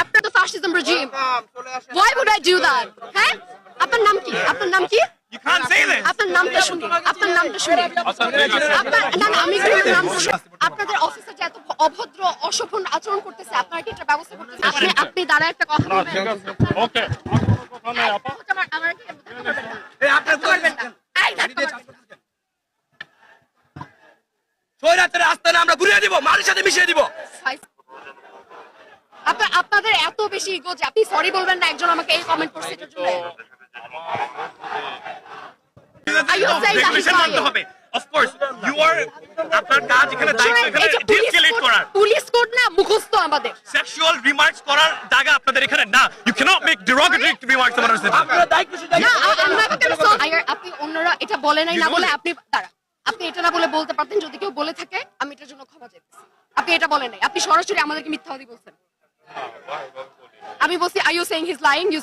আপনার তো fascism regime why would i do that? হ্যাঁ? আপনার নাম কি? আপনার নাম কি? You can't say this. আপনার নামটা শুনি আপনার নামটা শুনি আপনার আমি একটু নাম। আপনাদের অফিসে যে এত অভদ্র অশোভন আচরণ করতেছে আপনারা কি এটা ব্যবস্থা করতেছেন আপনি আপনি দাঁড়ায় একটা কথা বলবেন। ওকে। আমার আমার কি দেখা করবেন না দেখা করবেন না এই দিব মাটির সাথে মিশিয়ে দিব। আপনাদের এত বেশি ইগো যে আপনি সরি বলবেন না একজন আমাকে এই কমেন্ট করছে এটার জন্য? হবে। Course you আপনার কাজ এখানে দায়িত্ব পুলিশ কোড- করার। পুলিশ কোড না মুখস্থ আমাদের। Sexual remarks করার জায়গা আপনাদের এখানে না। Derogatory remarks about us. আপনারা দায়িত্ব আপনি অন্যরা এটা বলে নাই না বলে আপনি দাঁড়া। আপনি এটা না বলে বলতে পারতেন যদি কেউ বলে থাকে আমি এটার জন্য ক্ষমা চাইতেছি। আপনি এটা বলেন নাই। আপনি সরাসরি আমাদেরকে মিথ্যাবাদী বলছেন। আমি বলছি I you saying his lying you